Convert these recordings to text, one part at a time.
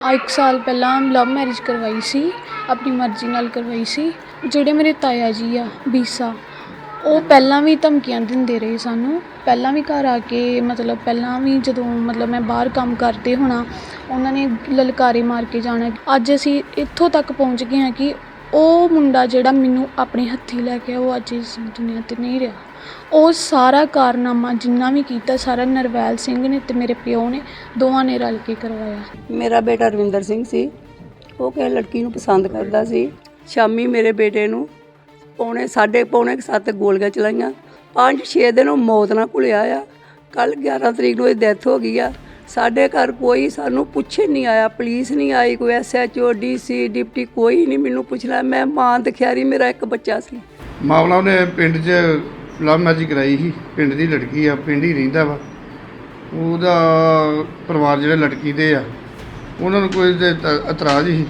ਆ ਇੱਕ ਸਾਲ ਪਹਿਲਾਂ ਲਵ ਮੈਰਿਜ ਕਰਵਾਈ ਸੀ, ਆਪਣੀ ਮਰਜ਼ੀ ਨਾਲ ਕਰਵਾਈ ਸੀ। ਜਿਹੜੇ ਮੇਰੇ ਤਾਇਆ ਜੀ ਆ, ਬੀਸਾ, ਉਹ ਪਹਿਲਾਂ ਵੀ ਧਮਕੀਆਂ ਦਿੰਦੇ ਰਹੇ ਸਾਨੂੰ। ਪਹਿਲਾਂ ਵੀ ਘਰ ਆ ਕੇ, ਮਤਲਬ ਪਹਿਲਾਂ ਵੀ ਜਦੋਂ, ਮਤਲਬ ਮੈਂ ਬਾਹਰ ਕੰਮ ਕਰਦੇ ਹੋਣਾ, ਉਹਨਾਂ ਨੇ ਲਲਕਾਰੇ ਮਾਰ ਕੇ ਜਾਣਾ। ਅੱਜ ਅਸੀਂ ਇੱਥੋਂ ਤੱਕ ਪਹੁੰਚ ਗਏ ਹਾਂ ਕਿ ਉਹ ਮੁੰਡਾ ਜਿਹੜਾ ਮੈਨੂੰ ਆਪਣੇ ਹੱਥੀ ਲੈ ਕੇ ਉਹ ਅੱਜ ਇਸ ਦੁਨੀਆ ਤੇ ਨਹੀਂ ਰਿਹਾ। ਉਹ ਸਾਰਾ ਕਾਰਨਾਮਾ ਜਿੰਨਾ ਵੀ ਕੀਤਾ ਸਾਰਾ ਨਰਵੈਲ ਸਿੰਘ ਨੇ ਤੇ ਮੇਰੇ ਪਿਓ ਨੇ ਦੋਵਾਂ ਨੇ ਰਲ ਕੇ ਕਰਵਾਇਆ। ਮੇਰਾ ਬੇਟਾ ਰਵਿੰਦਰ ਸਿੰਘ ਸੀ। ਉਹ ਕਿਸੇ ਲੜਕੀ ਨੂੰ ਪਸੰਦ ਕਰਦਾ ਸੀ। ਸ਼ਾਮੀ ਮੇਰੇ ਬੇਟੇ ਨੂੰ ਪੌਣੇ ਸਾਢੇ ਪੌਣੇ ਕੁ ਸੱਤ ਗੋਲੀਆਂ ਚਲਾਈਆਂ। ਪੰਜ ਛੇ ਦਿਨ ਉਹ ਮੌਤ ਨਾਲ ਘੁਲਿਆ ਆ। ਕੱਲ 11 ਤਰੀਕ ਨੂੰ ਇਹ ਡੈਥ ਹੋ ਗਈ ਆ। ਸਾਡੇ ਘਰ ਕੋਈ ਸਾਨੂੰ ਪੁੱਛੇ ਨਹੀਂ ਆਇਆ ਪੁਲਿਸ ਨਹੀਂ ਆਈ ਕੋਈ ਐਸਐਚਓ ਡੀਸੀ ਡਿਪਟੀ ਕੋਈ ਨਹੀਂ ਮੈਨੂੰ ਪੁੱਛਣਾ। ਮੈਂ ਮਾਂ ਦਿਖਿਆਰੀ ਮੇਰਾ ਇੱਕ ਬੱਚਾ ਸੀ। ਮਾਮਲਾ ਉਹਨੇ ਪਿੰਡ 'ਚ ਲਵ ਮੈਰਿਜ ਕਰਾਈ ਸੀ, ਪਿੰਡ ਦੀ ਲੜਕੀ ਆ, ਪਿੰਡ ਹੀ ਰਹਿੰਦਾ ਵਾ। ਉਹਦਾ ਪਰਿਵਾਰ ਜਿਹੜੇ ਲੜਕੀ ਦੇ ਆ, ਉਹਨਾਂ ਨੂੰ ਕੋਈ ਤੇ ਤ- ਇਤਰਾਜ਼ ਸੀ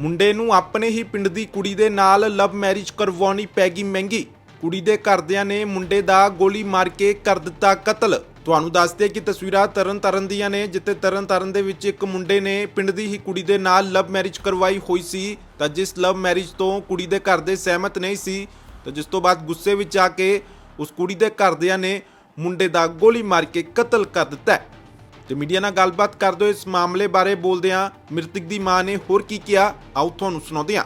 ਮੁੰਡੇ ਨੂੰ ਆਪਣੇ ਹੀ ਪਿੰਡ ਦੀ ਕੁੜੀ ਦੇ ਨਾਲ ਲਵ ਮੈਰਿਜ ਕਰਵਾਉਣੀ ਪੈ ਗਈ ਮਹਿੰਗੀ। ਕੁੜੀ ਦੇ ਘਰਦਿਆਂ ਨੇ ਮੁੰਡੇ ਦਾ ਗੋਲੀ ਮਾਰ ਕੇ ਕਰ ਦਿੱਤਾ ਕਤਲ। ਤੁਹਾਨੂੰ ਦੱਸਦੇ ਕਿ ਤਸਵੀਰਾਂ ਤਰਨ ਤਾਰਨ ਦੀਆਂ ਨੇ, ਜਿੱਥੇ ਤਰਨ ਤਾਰਨ ਦੇ ਵਿੱਚ ਇੱਕ ਮੁੰਡੇ ਨੇ ਪਿੰਡ ਦੀ ਹੀ ਕੁੜੀ ਦੇ ਨਾਲ ਲਵ ਮੈਰਿਜ ਕਰਵਾਈ ਹੋਈ ਸੀ, ਤਾਂ ਜਿਸ ਲਵ ਮੈਰਿਜ ਤੋਂ ਕੁੜੀ ਦੇ ਘਰ ਦੇ ਸਹਿਮਤ ਨਹੀਂ ਸੀ, ਤਾਂ ਜਿਸ ਤੋਂ ਬਾਅਦ ਗੁੱਸੇ ਵਿੱਚ ਆ ਕੇ ਉਸ ਕੁੜੀ ਦੇ ਘਰਦਿਆਂ ਨੇ ਮੁੰਡੇ ਦਾ ਗੋਲੀ ਮਾਰ ਕੇ ਕਤਲ ਕਰ ਦਿੱਤਾ ਹੈ। ਤੇ ਮੀਡੀਆ ਨਾਲ ਗੱਲਬਾਤ ਕਰਦੇ ਹੋਏ ਇਸ ਮਾਮਲੇ ਬਾਰੇ ਬੋਲਦਿਆਂ ਮ੍ਰਿਤਕ ਦੀ ਮਾਂ ਨੇ ਹੋਰ ਕੀ ਕਿਹਾ? ਆਓ ਤੁਹਾਨੂੰ ਸੁਣਾਉਂਦੇ ਹਾਂ।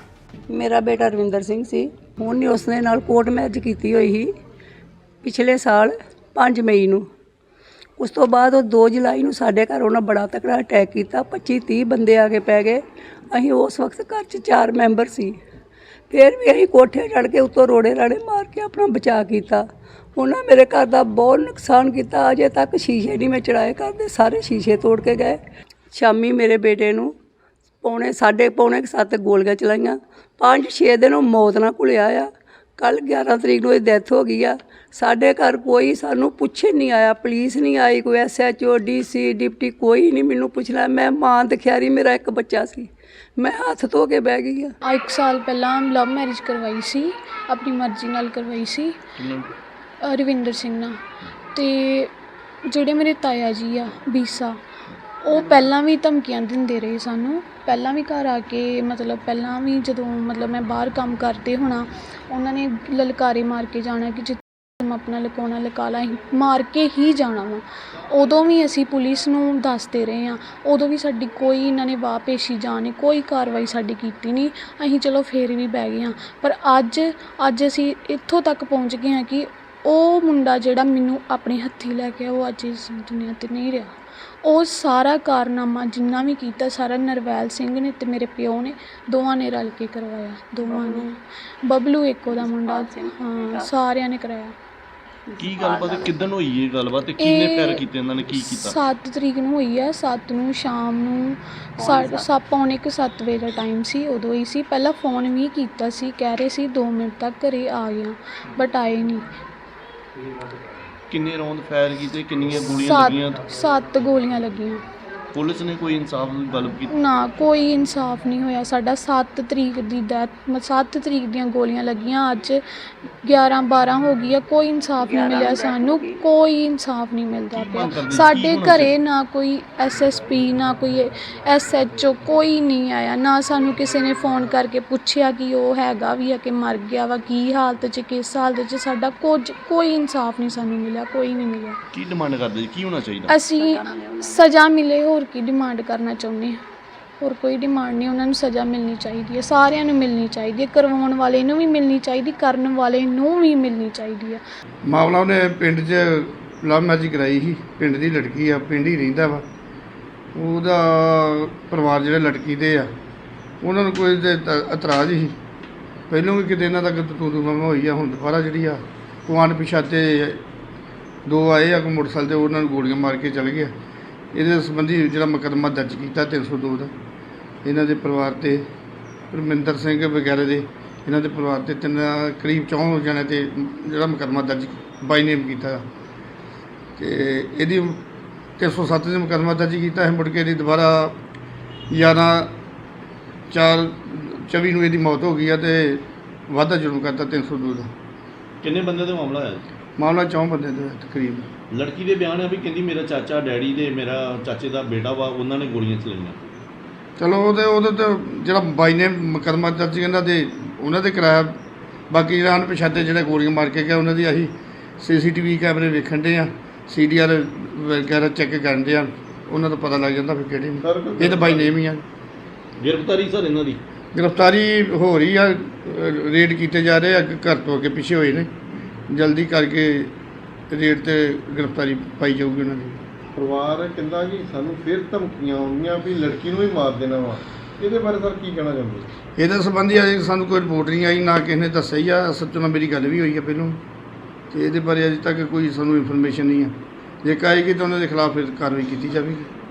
ਮੇਰਾ ਬੇਟਾ ਰਵਿੰਦਰ ਸਿੰਘ ਸੀ। ਹੁਣ ਨੇ ਉਸਨੇ ਨਾਲ ਕੋਰਟ ਮੈਰਿਜ ਕੀਤੀ ਹੋਈ ਸੀ ਪਿਛਲੇ ਸਾਲ 5 ਮਈ ਨੂੰ। ਉਸ ਤੋਂ ਬਾਅਦ ਉਹ 2 ਜੁਲਾਈ ਨੂੰ ਸਾਡੇ ਘਰ ਉਹਨਾਂ ਬੜਾ ਤਕੜਾ ਅਟੈਕ ਕੀਤਾ। 25 30 ਬੰਦੇ ਆ ਕੇ ਪੈ ਗਏ। ਅਸੀਂ ਉਸ ਵਕਤ ਘਰ 'ਚ ਚਾਰ ਮੈਂਬਰ ਸੀ। ਫਿਰ ਵੀ ਅਸੀਂ ਕੋਠੇ ਚੜ੍ਹ ਕੇ ਉੱਤੋਂ ਰੋੜੇ ਰਾੜੇ ਮਾਰ ਕੇ ਆਪਣਾ ਬਚਾਅ ਕੀਤਾ। ਉਹਨਾਂ ਮੇਰੇ ਘਰ ਦਾ ਬਹੁਤ ਨੁਕਸਾਨ ਕੀਤਾ। ਅਜੇ ਤੱਕ ਸ਼ੀਸ਼ੇ ਨਹੀਂ ਮੈਂ ਚੜਾਏ ਘਰ ਦੇ, ਸਾਰੇ ਸ਼ੀਸ਼ੇ ਤੋੜ ਕੇ ਗਏ। ਸ਼ਾਮੀ ਮੇਰੇ ਬੇਟੇ ਨੂੰ ਪੌਣੇ, ਸਾਢੇ ਪੌਣੇ ਕੁ ਸੱਤ ਗੋਲੀਆਂ ਚਲਾਈਆਂ। ਪੰਜ ਛੇ ਦਿਨ ਉਹ ਮੌਤ ਨਾਲ ਘੁਲਿਆ ਆ। ਕੱਲ 11 ਤਰੀਕ ਨੂੰ ਇਹ ਡੈਥ ਹੋ ਗਈ ਆ। ਸਾਡੇ ਘਰ ਕੋਈ ਸਾਨੂੰ ਪੁੱਛੇ ਨਹੀਂ ਆਇਆ ਪੁਲਿਸ ਨਹੀਂ ਆਈ ਕੋਈ ਐਸਐਚਓ ਡੀਸੀ ਡਿਪਟੀ ਕੋਈ ਨਹੀਂ ਮੈਨੂੰ ਪੁੱਛਣਾ ਮੈਂ ਮਾਂ ਦਿਖਿਆਰੀ ਮੇਰਾ ਇੱਕ ਬੱਚਾ ਸੀ। ਮੈਂ ਹੱਥ ਧੋ ਕੇ ਬਹਿ ਗਈ ਆ। ਇੱਕ ਸਾਲ ਪਹਿਲਾਂ ਲਵ ਮੈਰਿਜ ਕਰਵਾਈ ਸੀ ਆਪਣੀ ਮਰਜ਼ੀ ਨਾਲ ਕਰਵਾਈ ਸੀ। ਰਵਿੰਦਰ ਸਿੰਘ ਨਾਲ। ਤੇ ਜਿਹੜੇ ਮੇਰੇ ਤਾਇਆ ਜੀ ਆ ਬੀਸਾ ਉਹ ਪਹਿਲਾਂ ਵੀ ਧਮਕੀਆਂ ਦਿੰਦੇ ਰਹੇ ਸਾਨੂੰ। ਪਹਿਲਾਂ ਵੀ ਘਰ ਆ ਕੇ ਮਤਲਬ ਪਹਿਲਾਂ ਵੀ ਜਦੋਂ ਮਤਲਬ ਮੈਂ ਬਾਹਰ ਕੰਮ ਕਰਦੇ ਹੋਣਾ ਉਹਨਾਂ ਨੇ ਲਲਕਾਰੇ ਮਾਰ ਕੇ ਜਾਣਾ ਕਿ ਜਿੱਥੇ ਆਪਣਾ ਲੁਕਾਉਣਾ ਲਕਾ ਲਾ ਮਾਰ ਕੇ ਹੀ ਜਾਣਾ ਵਾ। ਉਦੋਂ ਵੀ ਅਸੀਂ ਪੁਲਿਸ ਨੂੰ ਦੱਸਦੇ ਰਹੇ ਹਾਂ। ਉਦੋਂ ਵੀ ਸਾਡੀ ਕੋਈ ਇਹਨਾਂ ਨੇ ਵਾਹ ਪੇਸ਼ੀ ਜਾਣੇ ਕੋਈ ਕਾਰਵਾਈ ਸਾਡੀ ਕੀਤੀ ਨਹੀਂ। ਅਸੀਂ ਚਲੋ ਫੇਰ ਵੀ ਬਹਿ ਗਏ ਹਾਂ। ਪਰ ਅੱਜ ਅੱਜ ਅਸੀਂ ਇੱਥੋਂ ਤੱਕ ਪਹੁੰਚ ਗਏ ਹਾਂ ਕਿ ਉਹ ਮੁੰਡਾ ਜਿਹੜਾ ਮੈਨੂੰ ਆਪਣੇ ਹੱਥੀ ਲੈ ਕੇ ਆਇਆ, ਉਹ ਅੱਜ ਇਸ ਦੁਨੀਆ ਤੇ ਨਹੀਂ ਰਿਹਾ। ਉਹ ਸਾਰਾ ਕਾਰਨਾਮਾ ਜਿੰਨਾ ਵੀ ਕੀਤਾ ਸਾਰਾ ਨਰਵੈਲ ਸਿੰਘ ਨੇ ਤੇ ਮੇਰੇ ਪਿਓ ਨੇ ਦੋਵਾਂ ਨੇ ਰਲ ਕੇ ਕਰਵਾਇਆ ਦੋਵਾਂ ਨੇ। ਬਬਲੂ ਇੱਕ ਉਹਦਾ ਮੁੰਡਾ ਹਾਂ ਸਾਰਿਆਂ ਨੇ ਕਰਾਇਆ। ਕੀ ਗੱਲਬਾਤ ਕਿਦਨ ਹੋਈ ਇਹ ਗੱਲਬਾਤ ਤੇ ਕਿੰਨੇ ਪੈਰ ਕੀਤੇ ਇਹਨਾਂ ਨੇ? ਕੀ ਕੀਤਾ? 7 ਤਰੀਕ ਨੂੰ ਹੋਈ ਹੈ 7 ਨੂੰ ਸ਼ਾਮ ਨੂੰ ਸਾਢੇ ਸੱਤ। ਪੌਣੇ ਕੁ ਸੱਤ ਵਜੇ ਦਾ ਟਾਈਮ ਸੀ ਉਦੋਂ ਹੀ ਸੀ। ਪਹਿਲਾਂ ਫੋਨ ਵੀ ਕੀਤਾ ਸੀ ਕਹਿ ਰਹੇ ਸੀ 2 ਮਿੰਟ ਤੱਕ ਘਰੇ ਆ ਗਿਆ ਬਟ ਆਏ ਨਹੀਂ। ਕਿੰਨੇ ਰੌਂਦ ਫਾਇਰ ਕੀਤੇ ਕਿੰਨੀਆਂ ਗੋਲੀਆਂ ਲੱਗੀਆਂ? ਸੱਤ ਸੱਤ ਗੋਲੀਆਂ ਲੱਗੀਆਂ। ਪੁਲਿਸ ਨੇ ਕੋਈ ਇਨਸਾਫ ਦੀ ਗੱਲ ਕੀਤੀ? ਨਾ ਕੋਈ ਇਨਸਾਫ ਨਹੀਂ ਹੋਇਆ। ਸਾਡਾ 7 ਤਰੀਕ ਦੀ ਡੈਥ 7 ਤਰੀਕ ਦੀਆਂ ਗੋਲੀਆਂ ਲੱਗੀਆਂ। ਅੱਜ 11 12 ਹੋ ਗਈ ਆ। ਕੋਈ ਇਨਸਾਫ ਨਹੀਂ ਮਿਲਿਆ ਸਾਨੂੰ। ਕੋਈ ਇਨਸਾਫ ਨਹੀਂ ਮਿਲਦਾ ਪਿਆ? ਸਾਡੇ ਘਰੇ ਨਾ ਕੋਈ ਐਸਐਸਪੀ ਨਾ ਕੋਈ ਐਸਐਚਓ ਕੋਈ ਨਹੀਂ ਆਇਆ। ਨਾ ਸਾਨੂੰ ਕਿਸੇ ਨੇ ਫੋਨ ਕਰਕੇ ਪੁੱਛਿਆ ਕਿ ਉਹ ਹੈਗਾ ਵੀ ਆ ਕਿ ਮਰ ਗਿਆ ਵਾ ਕੀ ਹਾਲਤ 'ਚ ਕਿਸ ਹਾਲਤ 'ਚ। ਸਾਡਾ ਕੁਝ ਕੋਈ ਇਨਸਾਫ ਨਹੀਂ ਸਾਨੂੰ ਮਿਲਿਆ ਕੋਈ ਨਹੀਂ ਮਿਲਿਆ। ਕੀ ਡਿਮਾਂਡ ਕਰਦੇ ਕੀ ਹੋਣਾ ਚਾਹੀਦਾ? ਅਸੀਂ ਸਜ਼ਾ ਮਿਲੇ ਹੋਰ ਕੀ ਡਿਮਾਂਡ ਕਰਨਾ ਚਾਹੁੰਦੇ ਹਾਂ ਹੋਰ ਕੋਈ ਡਿਮਾਂਡ ਨਹੀਂ, ਉਹਨਾਂ ਨੂੰ ਸਜ਼ਾ ਮਿਲਣੀ ਚਾਹੀਦੀ ਹੈ ਸਾਰਿਆਂ ਨੂੰ ਮਿਲਣੀ ਚਾਹੀਦੀ ਹੈ ਕਰਵਾਉਣ ਵਾਲੇ ਨੂੰ ਵੀ ਮਿਲਣੀ ਚਾਹੀਦੀ, ਕਰਨ ਵਾਲੇ ਨੂੰ ਵੀ ਮਿਲਣੀ ਚਾਹੀਦੀ ਹੈ ਮਾਮਲਾ ਉਹਨੇ ਪਿੰਡ 'ਚ ਲਵ ਮੈਰਿਜ ਕਰਾਈ ਸੀ, ਪਿੰਡ ਦੀ ਲੜਕੀ ਆ, ਪਿੰਡ ਹੀ ਰਹਿੰਦਾ ਵਾ। ਉਹਦਾ ਪਰਿਵਾਰ ਜਿਹੜੇ ਲੜਕੀ ਦੇ ਆ, ਉਹਨਾਂ ਨੂੰ ਕੋਈ ਤੇ ਤ- ਇਤਰਾਜ਼ ਸੀ ਪਹਿਲੋਂ ਵੀ ਕਿਤੇ ਇਹਨਾਂ ਦਾ ਤੂੰ ਤੂੰ ਮੈਂ ਹੋਈ ਆ, ਹੁਣ ਦੁਬਾਰਾ ਜਿਹੜੀ ਆ ਕੁਆਨ ਪਿਛਾਤੇ ਦੋ ਆਏ ਆ ਕੋ ਮੋਟਰਸਾਈਕਲ ਤੇ ਉਹਨਾਂ ਨੂੰ ਗੋਲੀਆਂ ਮਾਰ ਕੇ ਚਲੇ ਗਏ ਇਹਦੇ ਸੰਬੰਧੀ ਜਿਹੜਾ ਮੁਕੱਦਮਾ ਦਰਜ ਕੀਤਾ 302 ਦਾ ਇਹਨਾਂ ਦੇ ਪਰਿਵਾਰ ਤੇ ਪਰਮਿੰਦਰ ਸਿੰਘ ਵਗੈਰਾ ਦੇ, ਇਹਨਾਂ ਦੇ ਪਰਿਵਾਰ ਤੇ ਤਿੰਨ, ਕਰੀਬ ਚੌਂ ਜਣੇ ਤੇ ਜਿਹੜਾ ਮੁਕੱਦਮਾ ਦਰਜ ਬਾਈ ਨੇਮ ਕੀਤਾ ਤੇ ਇਹਦੀ 307 ਦੇ ਮੁਕੱਦਮਾ ਦਰਜ ਕੀਤਾ ਹੈ, ਮੁੜ ਕੇ ਇਹਦੀ ਦੁਬਾਰਾ 11 4 24 ਨੂੰ ਇਹਦੀ ਮੌਤ ਹੋ ਗਈ ਆ ਤੇ ਵਾਧਾ ਜੁਰਮ ਕਰਤਾ 302 ਦਾ ਕਿੰਨੇ ਬੰਦੇ ਦਾ ਮਾਮਲਾ ਹੈ ਮਾਮਲਾ ਚੌਂ ਬੰਦੇ ਦਾ ਤਕਰੀਬ। ਲੜਕੀ ਦੇ ਬਿਆਨ ਹੈ ਵੀ ਕਹਿੰਦੀ ਮੇਰਾ ਚਾਚਾ ਡੈਡੀ ਦੇ ਮੇਰਾ ਚਾਚੇ ਦਾ ਬੇਟਾ ਵਾ ਉਹਨਾਂ ਨੇ ਗੋਲੀਆਂ ਚਲਾਈਆਂ। ਚਲੋ ਉਹਦੇ ਉਹਦੇ ਤੇ ਜਿਹੜਾ ਬਾਈ ਨੇ ਮੁਕੱਦਮਾ ਦਰਜ ਇਹਨਾਂ ਦੇ ਉਹਨਾਂ ਦੇ ਕਰਾਇਆ ਬਾਕੀ ਜਿਹੜਾ ਅਣਪਛਾਤੇ ਜਿਹੜੇ ਗੋਲੀਆਂ ਮਾਰ ਕੇ ਗਿਆ ਉਹਨਾਂ ਦੀ ਅਸੀਂ ਸੀਸੀਟੀਵੀ ਕੈਮਰੇ ਵੇਖਣ ਦੇ ਆ ਸੀਡੀਆਰ ਵਗੈਰਾ ਚੈੱਕ ਕਰਨ ਦੇ ਆ ਉਹਨਾਂ ਦਾ ਪਤਾ ਲੱਗ ਜਾਂਦਾ ਫਿਰ ਕਿਹੜੇ ਨੇ। ਇਹ ਤਾਂ ਬਾਈ ਨੇਮ ਹੀ ਆ। ਗ੍ਰਿਫਤਾਰੀ ਸਰ ਇਹਨਾਂ ਦੀ? ਗ੍ਰਿਫਤਾਰੀ ਹੋ ਰਹੀ ਆ ਰੇਡ ਕੀਤੇ ਜਾ ਰਹੇ ਆ ਘਰ ਤੋਂ ਅੱਗੇ ਪਿੱਛੇ ਹੋਏ ਨੇ। ਜਲਦੀ ਕਰਕੇ ਰੇਡ ਤੇ ਗ੍ਰਿਫਤਾਰੀ ਪਾਈ ਜਾਊਗੀ ਉਹਨਾਂ ਦੀ। ਪਰਿਵਾਰ ਕਹਿੰਦਾ ਕਿ ਸਾਨੂੰ ਫਿਰ ਧਮਕੀਆਂ ਆਉਂਦੀਆਂ ਵੀ ਲੜਕੀ ਨੂੰ ਹੀ ਮਾਰ ਦੇਣਾ ਵਾ। ਇਹਦੇ ਬਾਰੇ ਸਰ ਕੀ ਕਹਿਣਾ ਚਾਹੁੰਦੇ ਇਹਦੇ ਸੰਬੰਧੀ ਅਜੇ ਸਾਨੂੰ ਕੋਈ ਰਿਪੋਰਟ ਨਹੀਂ ਆਈ ਨਾ ਕਿਸੇ ਨੇ ਦੱਸਿਆ ਹੀ ਆ। ਸੱਚੋ ਨਾਲ ਮੇਰੀ ਗੱਲ ਵੀ ਹੋਈ ਆ ਪਹਿਲਾਂ। ਤੇ ਇਹਦੇ ਬਾਰੇ ਅਜੇ ਤੱਕ ਕੋਈ ਸਾਨੂੰ ਇਨਫੋਰਮੇਸ਼ਨ ਨਹੀਂ ਆ। ਜੇ ਆਏਗੀ ਤਾਂ ਉਹਨਾਂ ਦੇ ਖਿਲਾਫ ਫਿਰ ਕਾਰਵਾਈ ਕੀਤੀ ਜਾਵੇਗੀ।